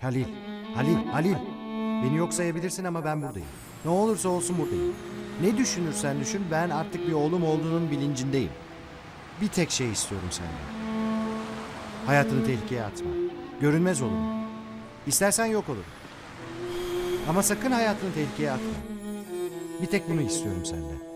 Halil, Halil, Halil. Beni yok sayabilirsin ama ben buradayım. Ne olursa olsun buradayım. Ne düşünürsen düşün ben artık bir oğlum olduğunun bilincindeyim. Bir tek şey istiyorum senden. Hayatını tehlikeye atma. Görünmez olurum. İstersen yok olurum. Ama sakın hayatını tehlikeye atma. Bir tek bunu istiyorum senden.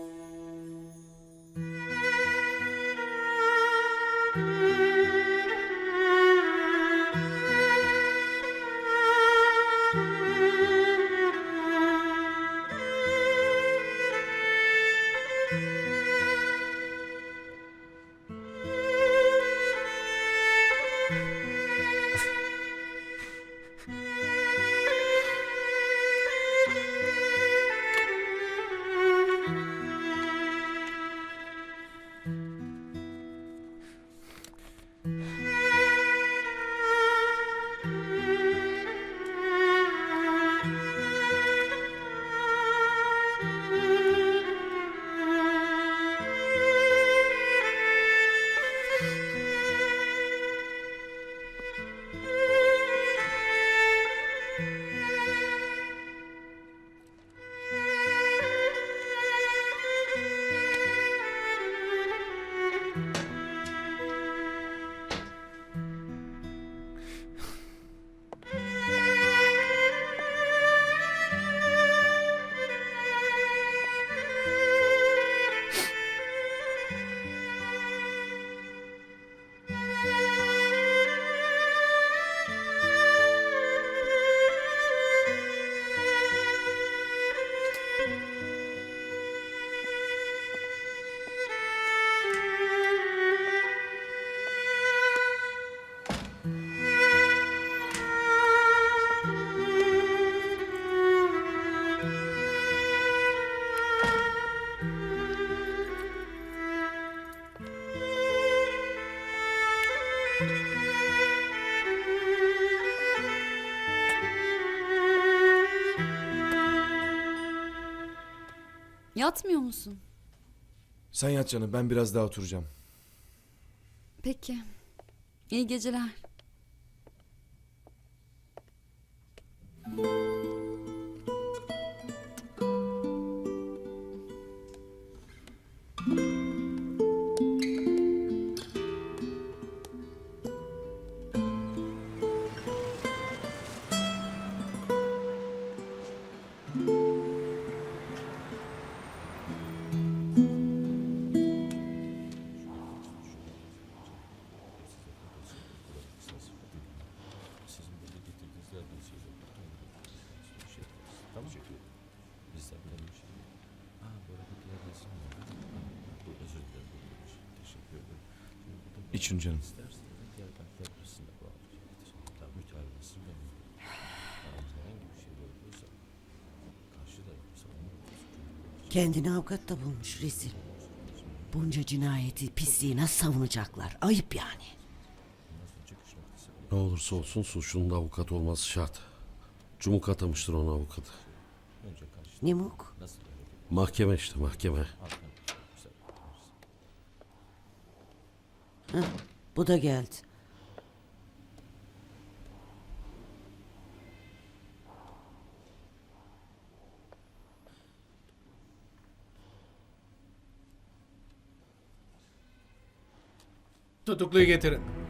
Yatmıyor musun? Sen yat canım ben biraz daha oturacağım. Peki. İyi geceler. İçin canım. Kendini avukat da bulmuş rezil. Bunca cinayeti pisliği nasıl savunacaklar? Ayıp yani. Ne olursa olsun suçlunun da avukat olması şart. Cumhur atamıştır ona avukatı. Nimuk. Mahkeme işte mahkeme. Bu da geldi. Tutukluyu getirin.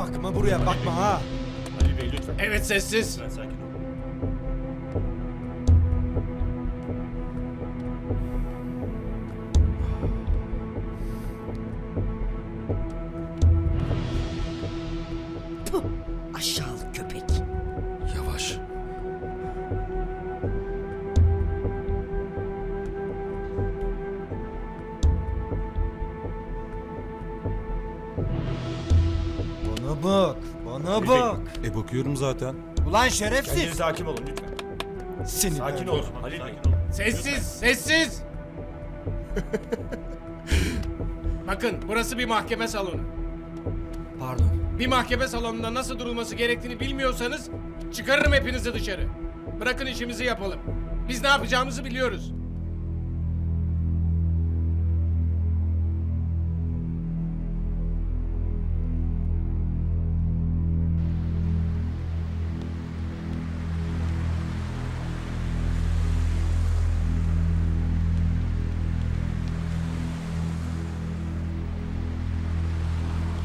Bakma buraya bakma ha. Evet sessiz. Puh, aşağılık köpek. Yavaş. E bakıyorum zaten. Ulan şerefsiz. sakin olun lütfen. Seni Sakin olun Halil Bey. Sessiz, sessiz. Bakın burası bir mahkeme salonu. Pardon. Bir mahkeme salonunda nasıl durulması gerektiğini bilmiyorsanız çıkarırım hepinizi dışarı. Bırakın işimizi yapalım. Biz ne yapacağımızı biliyoruz.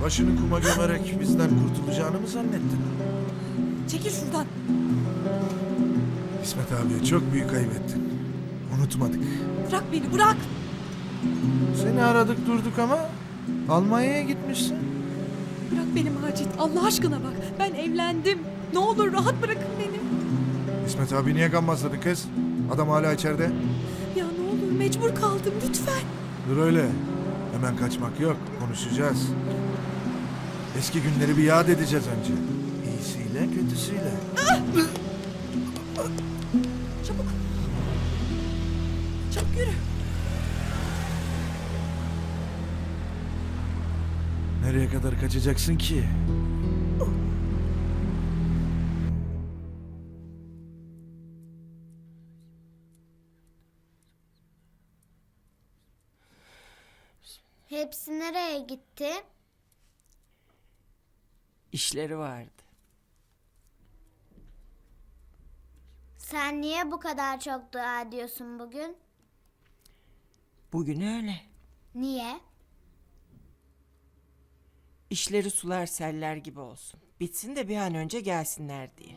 Başını kuma gömerek bizden kurtulacağını mı zannettin? Çekil şuradan. İsmet abi çok büyük kaybettin. Unutmadık. Bırak beni bırak. Seni aradık durduk ama Almanya'ya gitmişsin. Bırak beni Macit. Allah aşkına bak. Ben evlendim. Ne olur rahat bırakın beni. İsmet abi niye gammazladın kız? Adam hala içeride. Ya ne olur mecbur kaldım lütfen. Dur öyle. Hemen kaçmak yok. Konuşacağız. Eski günleri bir yad edeceğiz önce. İyisiyle kötüsüyle. Çabuk. Çabuk yürü. Nereye kadar kaçacaksın ki? Hepsi nereye gitti? İşleri vardı. Sen niye bu kadar çok dua ediyorsun bugün? Bugün öyle. Niye? İşleri sular seller gibi olsun. Bitsin de bir an önce gelsinler diye.